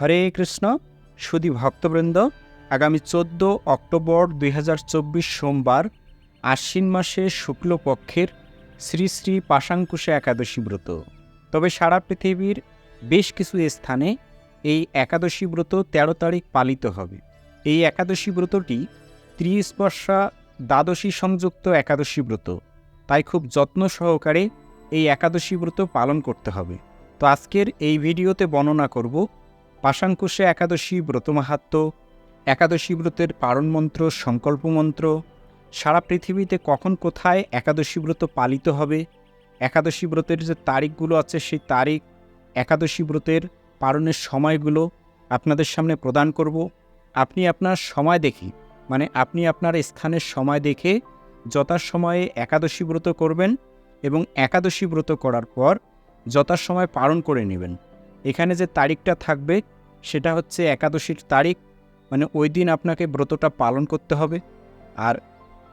হরে কৃষ্ণ, সুধী ভক্তবৃন্দ, আগামী চোদ্দ অক্টোবর দুই হাজার চব্বিশ সোমবার, আশ্বিন মাসে শুক্লপক্ষের শ্রী শ্রী পাশাঙ্কুশে একাদশী ব্রত। তবে সারা পৃথিবীর বেশ কিছু স্থানে এই একাদশী ব্রত ১৩ তারিখ পালিত হবে। এই একাদশী ব্রতটি ত্রিস্পর্শা দ্বাদশী সংযুক্ত একাদশী ব্রত। তাই খুব যত্ন সহকারে এই একাদশী ব্রত পালন করতে হবে। তো আজকের এই ভিডিওতে বর্ণনা করব পাশাঙ্কুশে একাদশী ব্রত মাহাত্ম একাদশী ব্রতের পারণ মন্ত্র সংকল্প মন্ত্র সারা পৃথিবীতে কখন কোথায় একাদশী ব্রত পালিত হবে, একাদশী ব্রতের যে তারিখগুলো আছে সেই তারিখ, একাদশী ব্রতের পালনের সময়গুলো আপনাদের সামনে প্রদান করব। আপনি আপনার সময় দেখি মানে আপনি আপনার স্থানের সময় দেখে যথাসময়ে একাদশী ব্রত করবেন এবং একাদশী ব্রত করার পর যথাসময় পালন করে নেবেন। এখানে যে তারিখটা থাকবে, সেটা হচ্ছে একাদশীর তারিখ মানে ওই দিন আপনাকে ব্রতটা পালন করতে হবে। আর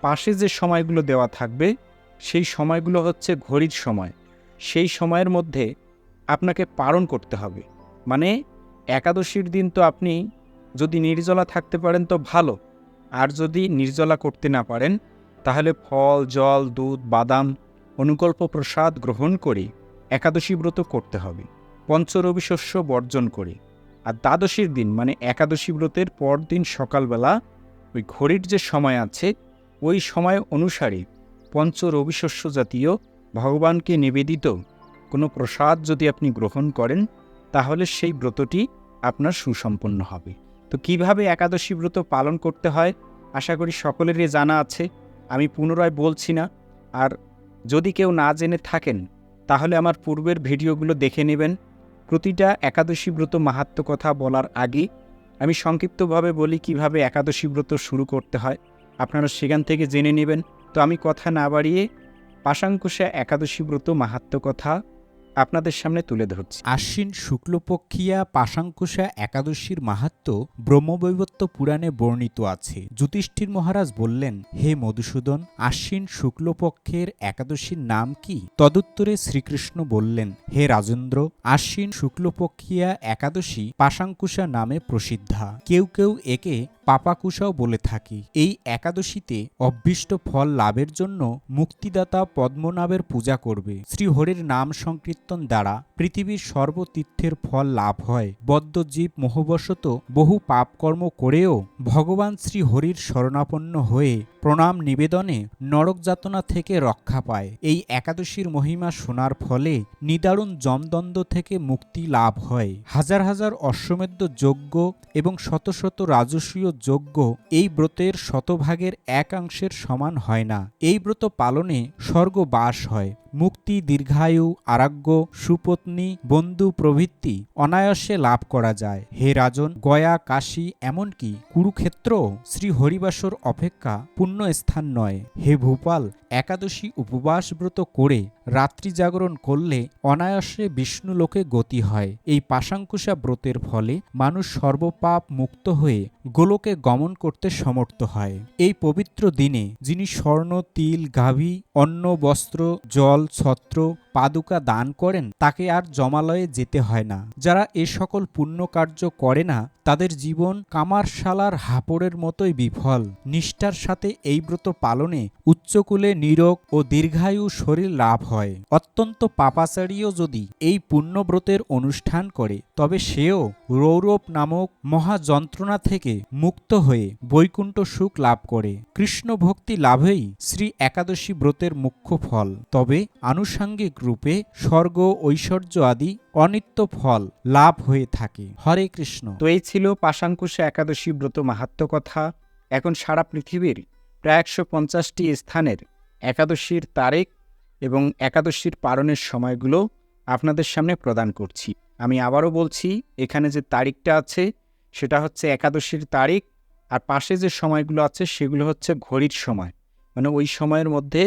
পাশে যে সময়গুলো দেওয়া থাকবে, সেই সময়গুলো হচ্ছে ঘড়ির সময়। সেই সময়ের মধ্যে আপনাকে পালন করতে হবে। মানে একাদশীর দিন তো আপনি যদি নির্জলা থাকতে পারেন তো ভালো। আর যদি নির্জলা করতে না পারেন, তাহলে ফল, জল, দুধ, বাদাম, অনুকল্প প্রসাদ গ্রহণ করে একাদশী ব্রত করতে হবে। পঞ্চরবি শস্য বর্জন করে। আর দ্বাদশীর দিন মানে একাদশী ব্রতের পরদিন সকালবেলা, ওই ঘড়ির যে সময় আছে, ওই সময় অনুসারে পঞ্চ রবিশস্য জাতীয় ভগবানকে নিবেদিত কোনো প্রসাদ যদি আপনি গ্রহণ করেন, তাহলে সেই ব্রতটি আপনার সুসম্পন্ন হবে। তো কীভাবে একাদশী ব্রত পালন করতে হয়? আশা করি সকলেরই জানা আছে, আমি পুনরায় বলছি না। আর যদি কেউ না জেনে থাকেন, তাহলে আমার পূর্বের ভিডিওগুলো দেখে নেবেন। প্রতিটা একাদশী ব্রত মাহাত্ম কথা বলার আগে আমি সংক্ষিপ্তভাবে বলি কীভাবে একাদশী ব্রত শুরু করতে হয়। আপনারা সেখান থেকে জেনে নেবেন। তো আমি কথা না বাড়িয়ে পাশাঙ্কুশে একাদশী ব্রত মাহাত্ম কথা আপনাদের সামনে তুলে ধরছি। আশ্বিন শুক্লপক্ষিয়া পাশাঙ্কুশা একাদশীর মাহাত্ম ব্রহ্মবৈবত্য পুরাণে বর্ণিত আছে। যুধিষ্ঠির মহারাজ বললেন, হে মধুসূদন, আশ্বিন শুক্লপক্ষের একাদশীর নাম কি? তদুত্তরে শ্রীকৃষ্ণ বললেন, হে রাজেন্দ্র, আশ্বিন শুক্লপক্ষিয়া একাদশী পাশাঙ্কুশা নামে প্রসিদ্ধা। কেউ কেউ একে পাপাকুশাও বলে থাকি, এই একাদশীতে অভ্যিষ্ট ফল লাভের জন্য মুক্তিদাতা পদ্মনাভের পূজা করবে। শ্রীহরির নাম সংকীর্তন দ্বারা পৃথিবীর সর্বতীর্থের ফল লাভ হয়। বদ্ধজীব মোহবশত বহু পাপকর্ম করেও ভগবান শ্রীহরির শরণাপন্ন হয়ে প্রণাম নিবেদনে নরক যাতনা থেকে রক্ষা পায়। এই একাদশীর মহিমা শোনার ফলে নিদারুণ জমদ্বন্দ্ব থেকে মুক্তি লাভ হয়। হাজার হাজার অশ্বমেধ যজ্ঞ এবং শত শত রাজস্বীয় যজ্ঞ এই ব্রতের শতভাগের একাংশের সমান হয় না। এই ব্রত পালনে স্বর্গ বাস হয়। মুক্তি, দীর্ঘায়ু, আরাগ্য, সুপত্নী, বন্ধু প্রভৃতি অনায়াসে লাভ করা যায়। হে রাজন, গয়া, কাশী এমনকি কুরুক্ষেত্র শ্রী হরিবাসর অপেক্ষা পুণ্য স্থান নয়। হে ভূপাল, একাদশী উপবাস ব্রত করে রাত্রি জাগরণ করলে অনায়াসে বিষ্ণু লোকে গতি হয়। এই পাশাঙ্কুশা ব্রতের ফলে মানুষ সর্বপাপ মুক্ত হয়ে গোলকে গমন করতে সমর্থ হয়। এই পবিত্র দিনে যিনি স্বর্ণ, তিল, গাভী, অন্ন, বস্ত্র, জল ছত্র পাদুকা দান করেন, তাকে আর জমালয়ে যেতে হয় না। যারা এ সকল পুণ্য কার্য করে না, তাদের জীবন কামারশালার হাপড়ের মতোই বিফল। নিষ্ঠার সাথে এই ব্রত পালনে উচ্চকুলে নিরোগ ও দীর্ঘায়ু শরীর লাভ হয়। অত্যন্ত পাপাচারীও যদি এই পুণ্যব্রতের অনুষ্ঠান করে, তবে সেও রৌরব নামক মহাযন্ত্রণা থেকে মুক্ত হয়ে বৈকুণ্ঠ সুখ লাভ করে। কৃষ্ণ ভক্তি লাভেই শ্রী একাদশী ব্রতের মুখ্য ফল। তবে আনুষাঙ্গিক রূপে স্বর্গ, ঐশ্বর্য আদি অনিত্য ফল লাভ হয়ে থাকে। হরে কৃষ্ণ। তো এই ছিল পাশাঙ্কুশে একাদশী ব্রত মাহাত্ম কথা। এখন সারা পৃথিবীর প্রায় একশো পঞ্চাশটি স্থানের একাদশীর তারিখ এবং একাদশীর পালনের সময়গুলো আপনাদের সামনে প্রদান করছি। আমি আবারও বলছি, এখানে যে তারিখটা আছে, সেটা হচ্ছে একাদশীর তারিখ, আর পাশে যে সময়গুলো আছে, সেগুলো হচ্ছে ঘড়ির সময়। মানে ওই সময়ের মধ্যে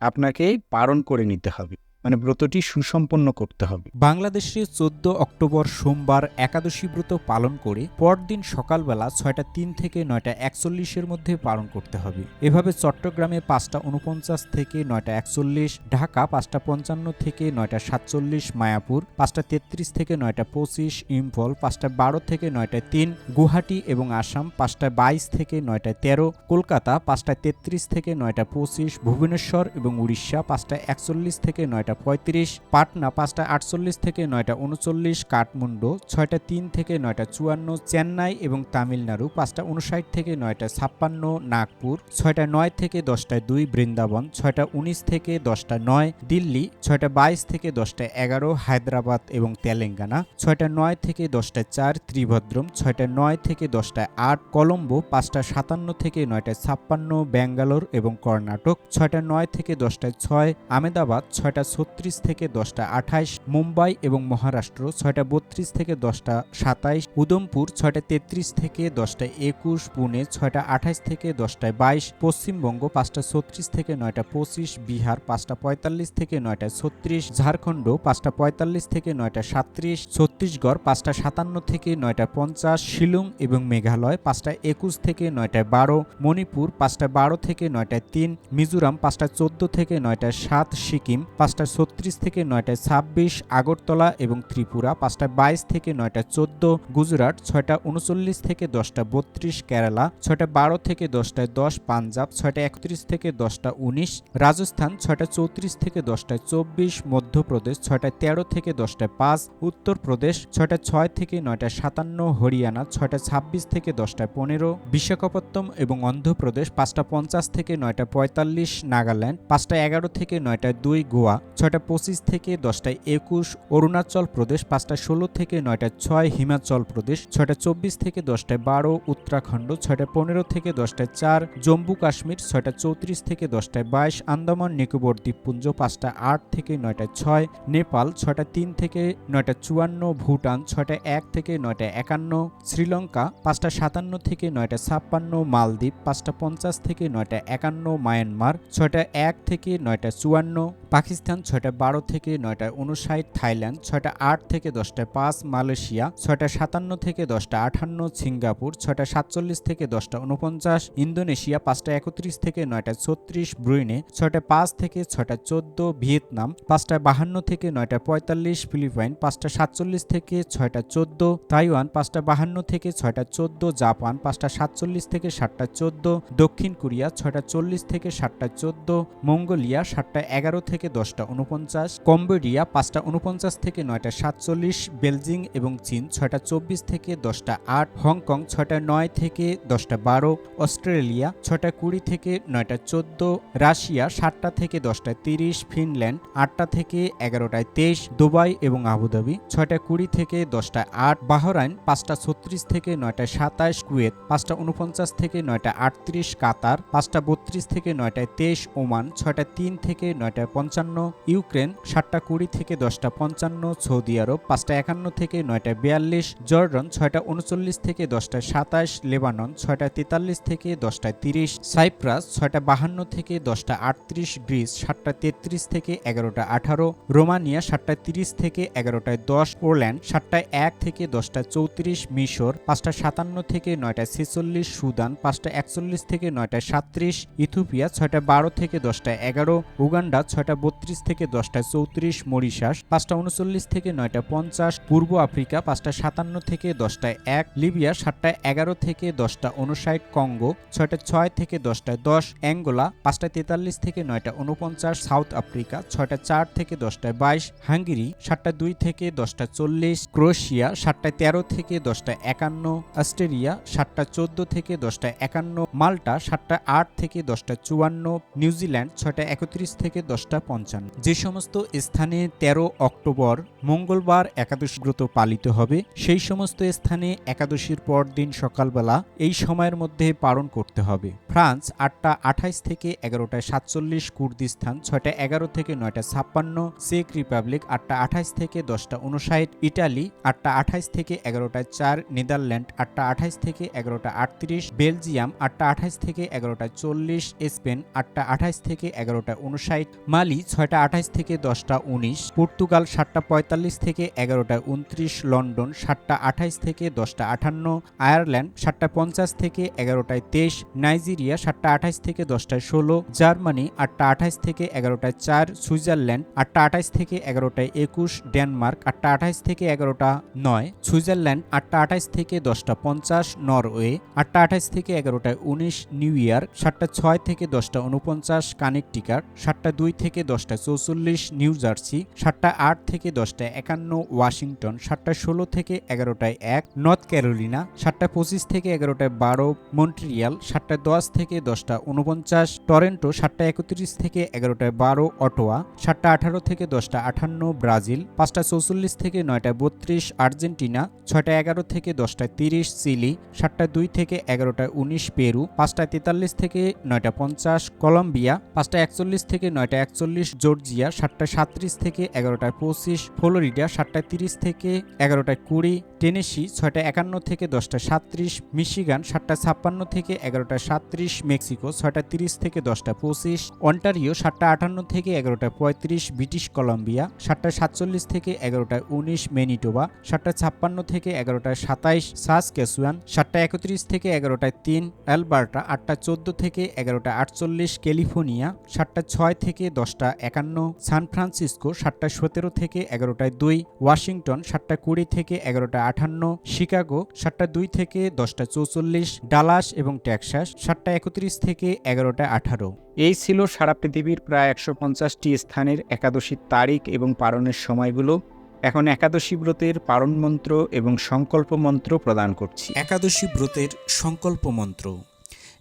আপনাকে পালন করে নিতে হবে। মানে ব্রতটি সুসম্পন্ন করতে হবে। বাংলাদেশে চোদ্দ অক্টোবর সোমবার একাদশী ব্রত পালন করে পরদিন সকালবেলা ছয়টা তিন থেকে নয়টা একচল্লিশের মধ্যে পালন করতে হবে। এভাবে চট্টগ্রামে পাঁচটা উনপঞ্চাশ থেকে নয়টা একচল্লিশ, ঢাকা পাঁচটা পঞ্চান্ন থেকে নয়টা সাতচল্লিশ, মায়াপুর পাঁচটা তেত্রিশ থেকে নয়টা পঁচিশ, ইম্ফল পাঁচটা বারো থেকে নয়টা তিন, গুয়াহাটি এবং আসাম পাঁচটা বাইশ থেকে নয়টা তেরো, কলকাতা পাঁচটা তেত্রিশ থেকে নয়টা পঁচিশ, ভুবনেশ্বর এবং উড়িষ্যা পাঁচটা একচল্লিশ থেকে নয়টা পঁয়ত্রিশ, পাটনা পাঁচটা আটচল্লিশ থেকে নয়টা উনচল্লিশ, কাঠমান্ডু ছয়টা তিন থেকে নয়টা চুয়ান্ন, চেন্নাই এবং তামিলনাড়ু পাঁচটা উনষাট থেকে নয়টা ছাপ্পান্ন, নাগপুর ছয়টা নয় থেকে দশটায় দুই, বৃন্দাবন ছয়টা উনিশ থেকে দশটা নয়, দিল্লি ছয়টা বাইশ থেকে দশটা এগারো, হায়দ্রাবাদ এবং তেলেঙ্গানা ছয়টা নয় থেকে দশটা চার, ত্রিভদ্রম ছয়টা নয় থেকে দশটা আট, কলম্বো পাঁচটা সাতান্ন থেকে নয়টা ছাপ্পান্ন, ব্যাঙ্গালোর এবং কর্ণাটক ছয়টা নয় থেকে দশটায় ছয় আমেদাবাদ ছয়টা ছত্রিশ থেকে দশটা আঠাইশ, মুম্বাই এবং মহারাষ্ট্র ছয়টা বত্রিশ থেকে দশটা সাতাইশ উদমপুর ছয়টা তেত্রিশ থেকে দশটা একুশ, পুনে ছয়টা আঠাইশ থেকে দশটায় বাইশ, পশ্চিমবঙ্গ পাঁচটা ছত্রিশ থেকে নয়টা পঁচিশ, বিহার পাঁচটা পঁয়তাল্লিশ থেকে নয়টা ছত্রিশ, ঝাড়খণ্ড পাঁচটা পঁয়তাল্লিশ থেকে নয়টা সাত্রিশ, ছত্তিশগড় পাঁচটা সাতান্ন থেকে নয়টা পঞ্চাশ, শিলং এবং মেঘালয় পাঁচটা একুশ থেকে নয়টা বারো, মণিপুর পাঁচটা বারো থেকে নয়টা তিন, মিজোরাম পাঁচটা চোদ্দ থেকে নয়টা সাত, সিকিম পাঁচটা ছত্রিশ থেকে নয়টা ছাব্বিশ, আগরতলা এবং ত্রিপুরা, পাঁচটা বাইশ থেকে নয়টা চোদ্দ, গুজরাট, ছয়টা উনচল্লিশ থেকে দশটা বত্রিশ, কেরালা, ছয়টা বারো থেকে দশটায় দশ, পাঞ্জাব, ছয়টা একত্রিশ থেকে দশটা উনিশ, রাজস্থান, ছয়টা চৌত্রিশ থেকে দশটায় চব্বিশ, মধ্যপ্রদেশ ছয়টা তেরো থেকে দশটায় পাঁচ, উত্তরপ্রদেশ ছয়টা ছয় থেকে নয়টা সাতান্ন, হরিয়ানা ছয়টা ছাব্বিশ থেকে দশটায় পনেরো বিশাখাপত্তম এবং অন্ধ্রপ্রদেশ, পাঁচটা পঞ্চাশ থেকে নয়টা পঁয়তাল্লিশ, নাগাল্যান্ড, পাঁচটা এগারো থেকে নয়টা দুই, গোয়া ছয়টা পঁচিশ থেকে দশটায় একুশ, অরুণাচল প্রদেশ পাঁচটা ষোলো থেকে নয়টা ছয়, হিমাচল প্রদেশ ছয়টা চব্বিশ থেকে দশটায় বারো, উত্তরাখণ্ড ছয়টা পনেরো থেকে দশটায় চার, জম্মু কাশ্মীর ছয়টা চৌত্রিশ থেকে দশটায় বাইশ, আন্দামান, নিকোবর, দ্বীপপুঞ্জ পাঁচটা আট থেকে নয়টায় ছয়, নেপাল ছয়টা তিন থেকে নয়টা চুয়ান্ন, ভুটান ছয়টা এক থেকে নয়টা একান্ন, শ্রীলঙ্কা পাঁচটা সাতান্ন থেকে নয়টা ছাপ্পান্ন, মালদ্বীপ পাঁচটা পঞ্চাশ থেকে নয়টা একান্ন, মায়ানমার ছয়টা এক থেকে নয়টা চুয়ান্ন, পাকিস্তান ছয়টা বারো থেকে নয়টা উনষাট থাইল্যান্ড, ছয়টা আট থেকে দশটা পাঁচ মালয়েশিয়া, ছয়টা সাতান্ন থেকে দশটা আটান্ন সিঙ্গাপুর, ছয়টা সাতচল্লিশ থেকে দশটা উনপঞ্চাশ ইন্দোনেশিয়া, পাঁচটা একত্রিশ থেকে নয়টা ছত্রিশ ব্রুইনে, ছয়টা পাঁচ থেকে ছয়টা চোদ্দ ভিয়েতনাম, পাঁচটা বাহান্ন থেকে নয়টা পঁয়তাল্লিশ ফিলিপাইন, পাঁচটা সাতচল্লিশ থেকে ছয়টা চোদ্দ তাইওয়ান, পাঁচটা বাহান্ন থেকে ছয়টা চোদ্দ জাপান, পাঁচটা সাতচল্লিশ থেকে সাতটা চোদ্দ দক্ষিণ কোরিয়া, ছয়টা চল্লিশ থেকে সাতটা চোদ্দ মঙ্গোলিয়া, সাতটা এগারো থেকে দশটা উনপঞ্চাশ কম্বোডিয়া পাঁচটা উনপঞ্চাশ থেকে নয়টা সাতচল্লিশ, বেলজিং এবং চীন ছয়টা চব্বিশ থেকে দশটা আট, হংকং ছয়টা নয় থেকে দশটা বারো, অস্ট্রেলিয়া ছয়টা কুড়ি থেকে নয়টা চোদ্দ, রাশিয়া সাতটা থেকে দশটা তিরিশ, ফিনল্যান্ড আটটা থেকে এগারোটায় তেইশ, দুবাই এবং আবুধাবি ছয়টা কুড়ি থেকে দশটা আট, বাহরাইন পাঁচটা ছত্রিশ থেকে নয়টা সাতাশ কুয়েত পাঁচটা উনপঞ্চাশ থেকে নয়টা আটত্রিশ, কাতার পাঁচটা বত্রিশ থেকে নয়টায় তেইশ, ওমান ছয়টা তিন থেকে নয়টায় পঞ্চান্ন ইউক্রেন সাতটা কুড়ি থেকে দশটা পঞ্চান্ন, সৌদি আরব পাঁচটা একান্ন থেকে নয়টা বিয়াল্লিশ, জর্ডন ছয়টা উনচল্লিশ থেকে দশটা সাতাশ, লেবানন ছয়টা তেতাল্লিশ থেকে দশটা তিরিশ, সাইপ্রাস ছয়টা বাহান্ন থেকে দশটা আটত্রিশ, গ্রিস সাতটা তেত্রিশ থেকে এগারোটা আঠারো, রোমানিয়া সাতটা তিরিশ থেকে এগারোটায় দশ, পোল্যান্ড সাতটায় এক থেকে দশটা চৌত্রিশ, মিশর পাঁচটা সাতান্ন থেকে নয়টা ছেচল্লিশ, সুদান পাঁচটা একচল্লিশ থেকে নয়টা সাত্রিশ ইথিওপিয়া ছয়টা বারো থেকে দশটা এগারো, উগান্ডা ছয়টা বত্রিশ থেকে দশটা চৌত্রিশ মরিশাস পাঁচটা উনচল্লিশ থেকে নয়টা পঞ্চাশ পূর্ব আফ্রিকা পাঁচটা সাতান্ন থেকে দশটায় এক লিবিয়া সাতটা এগারো থেকে দশটা উনষাট কঙ্গো ছয়টা ছয় থেকে দশটায় দশ অ্যাঙ্গোলা পাঁচটা তেতাল্লিশ থেকে নয়টা উনপঞ্চাশ সাউথ আফ্রিকা ছয়টা চার থেকে দশটায় বাইশ হাঙ্গেরি সাতটা দুই থেকে দশটা চল্লিশ ক্রোয়েশিয়া সাতটা তেরো থেকে দশটা একান্ন অস্ট্রেলিয়া সাতটা চোদ্দ থেকে দশটা একান্ন মাল্টা সাতটা আট থেকে দশটা চুয়ান্ন নিউজিল্যান্ড ছয়টা একত্রিশ থেকে দশটা পঞ্চান্ন যে সমস্ত স্থানে তেরো অক্টোবর মঙ্গলবার একাদশী ব্রত পালিত হবে, সেই সমস্ত স্থানে একাদশীর পর দিন সকালবেলা এই সময়ের মধ্যে পালন করতে হবে। ফ্রান্স আটটা আঠাইশ থেকে এগারোটা সাতচল্লিশ, কুর্দিস্তান ছয়টা এগারো থেকে নয়টা ছাপ্পান্ন, চেক রিপাবলিক আটটা আঠাইশ থেকে দশটা উনষাট ইটালি আটটা আঠাইশ থেকে এগারোটা চার, নেদারল্যান্ড আটটা আঠাইশ থেকে এগারোটা আটত্রিশ, বেলজিয়াম আটটা আঠাইশ থেকে এগারোটা চল্লিশ, স্পেন আটটা আঠাইশ থেকে এগারোটা উনষাট মালি ছয়টা আঠাইশ থেকে দশটা উনিশ, পর্তুগাল সাতটা পঁয়তাল্লিশ থেকে এগারোটা উনত্রিশ, লন্ডন সাতটা আঠাইশ থেকে দশটা আটান্ন আয়ারল্যান্ড সাতটা পঞ্চাশ থেকে এগারোটায় তেইশ, নাইজেরিয়া সাতটা আঠাইশ থেকে দশটায় ষোলো, জার্মানি আটটা আঠাইশ থেকে এগারোটায় চার, সুইজারল্যান্ড আটটা আঠাইশ থেকে এগারোটায় একুশ, ডেনমার্ক আটটা আঠাইশ থেকে এগারোটা নয়, সুইজারল্যান্ড আটটা আঠাইশ থেকে দশটা পঞ্চাশ, নরওয়ে আটটা আঠাইশ থেকে এগারোটায় উনিশ, নিউ ইয়ার সাতটা ছয় থেকে দশটা উনপঞ্চাশ কানেকটিকার সাতটা দুই থেকে দশটা চৌচল্লিশ নিউ জার্সি সাতটা আট থেকে দশটা একান্ন, ওয়াশিংটন সাতটা ষোলো থেকে এগারোটায় এক, নর্থ ক্যারোলিনা সাতটা পঁচিশ থেকে এগারোটায় বারো, মন্ট্রিয়াল সাতটা দশ থেকে দশটা উনপঞ্চাশ টরেন্টো সাতটা একত্রিশ থেকে এগারোটায় বারো, অটোয়া সাতটা আঠারো থেকে দশটা আটান্ন ব্রাজিল পাঁচটা চৌচল্লিশ থেকে নয়টা বত্রিশ, আর্জেন্টিনা ছয়টা এগারো থেকে দশটায় তিরিশ, চিলি সাতটা দুই থেকে এগারোটায় উনিশ, পেরু পাঁচটা তেতাল্লিশ থেকে নয়টা পঞ্চাশ, কলম্বিয়া পাঁচটা একচল্লিশ থেকে নয়টা একচল্লিশ জর্জিয়া সাতটা সাতত্রিশ থেকে এগারোটায় পঁচিশ, ফ্লোরিডা সাতটায় তিরিশ থেকে এগারোটায় কুড়ি, টেনেসি ছয়টা একান্ন থেকে দশটা সাতত্রিশ, মিশিগান সাতটা ছাপ্পান্ন থেকে এগারোটা সাতত্রিশ, মেক্সিকো ছয়টা তিরিশ থেকে দশটা পঁচিশ, অন্টারিও সাতটা আটান্ন থেকে এগারোটা পঁয়ত্রিশ, ব্রিটিশ কলম্বিয়া সাতটা সাতচল্লিশ থেকে এগারোটায় উনিশ, মেনিটোবা সাতটা ছাপ্পান্ন থেকে এগারোটায় সাতাইশ সাস কেসুয়ান সাতটা একত্রিশ থেকে এগারোটায় তিন, অ্যালবার্টা আটটা চোদ্দ থেকে এগারোটা আটচল্লিশ, ক্যালিফোর্নিয়া সাতটা ছয় থেকে দশটা একান্ন সান ফ্রান্সিসকো সাতটা সতেরো থেকে এগারোটায় দুই ওয়াশিংটন সাতটা কুড়ি থেকে এগারোটা আটান্ন শিকাগো সাতটা দুই থেকে দশটা চৌচল্লিশ ডালাস এবং টেক্সাস সাতটা একত্রিশ থেকে এগারোটা আঠারো। এই ছিল সারা পৃথিবীর প্রায় একশো পঞ্চাশটি স্থানের একাদশীর তারিখ এবং পালনের সময়গুলো। এখন একাদশী ব্রতের পালন মন্ত্র এবং সংকল্প মন্ত্র প্রদান করছি। একাদশী ব্রতের সংকল্প মন্ত্র।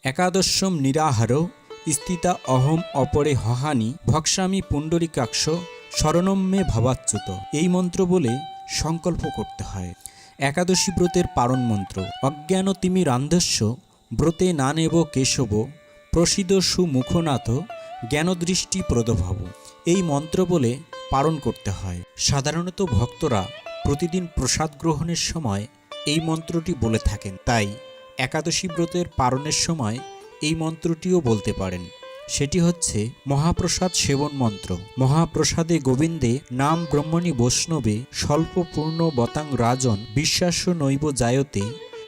একাদশম নিরাহার স্থিতা অহম অপরে হহানি ভক্সামি পুণ্ডরিকাক্ষ শরণম মে ভাবাচ্যুত। এই মন্ত্র বলে সংকল্প করতে হয়। একাদশী ব্রতের পারণ মন্ত্র। অজ্ঞান তিমি রান্ধস্য, ব্রতে না নেব কেশব প্রসিদ সুমুখনাথ, জ্ঞানদৃষ্টি প্রদভাব। এই মন্ত্র বলে পালন করতে হয়। সাধারণত ভক্তরা প্রতিদিন প্রসাদ গ্রহণের সময় এই মন্ত্রটি বলে থাকেন। তাই একাদশী ব্রতের পালনের সময় এই মন্ত্রটিও বলতে পারেন। সেটি হচ্ছে মহাপ্রসাদ সেবন মন্ত্র। মহাপ্রসাদে গোবিন্দে নাম ব্রহ্মণী বৈষ্ণবে স্বল্প পূর্ণ বতাং রাজন বিশ্বাস্য নৈব জায়তে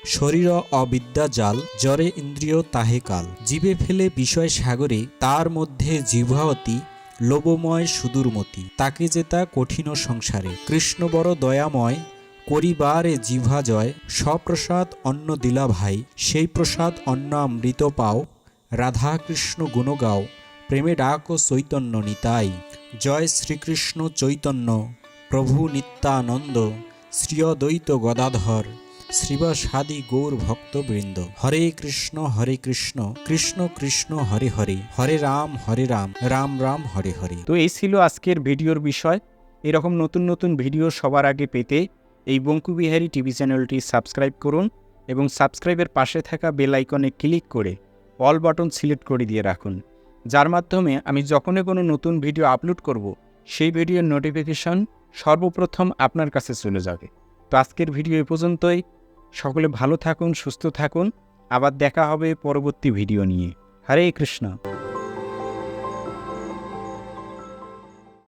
শরীর অবিদ্যা জাল জরে ইন্দ্রিয় তাহে কাল। জীবে ফেলে বিষয় সাগরে তার মধ্যে জিহ্বাবতী লোবময় সুদূরমতি। তাকে জেতা কঠিন সংসারে। কৃষ্ণ বড় দয়াময় করিবারে জিভা জয় সপ্রসাদ অন্ন দিলা ভাই, সেই প্রসাদ অন্ন অমৃত পাও রাধা কৃষ্ণ গুণ গাও, প্রেমে ডাক ও চৈতন্য নিতাই। জয় শ্রীকৃষ্ণ চৈতন্য, প্রভু নিত্যানন্দ, শ্রীয়দ্বৈত গদাধর, শ্রীবাসাদি গৌর ভক্তবৃন্দ। হরে কৃষ্ণ হরে কৃষ্ণ কৃষ্ণ কৃষ্ণ, হরে হরে হরে রাম হরে রাম রাম রাম, হরে হরে। তো এই ছিল আজকের ভিডিওর বিষয়। এরকম নতুন নতুন ভিডিও সবার আগে পেতে এই বঙ্কুবিহারী টিভি চ্যানেলটি সাবস্ক্রাইব করুন এবং সাবস্ক্রাইবের পাশে থাকা বেল আইকনে ক্লিক করে অল বাটন সিলেক্ট করে দিয়ে রাখুন। যার মাধ্যমে আমি যখনই কোনো নতুন ভিডিও আপলোড করব, সেই ভিডিওর নোটিফিকেশন সর্বপ্রথম আপনার কাছে চলে যাবে। তো আজকের ভিডিও এ পর্যন্তই। সকলে ভালো থাকুন, সুস্থ থাকুন। আবার দেখা হবে পরবর্তী ভিডিও নিয়ে। হরে কৃষ্ণ।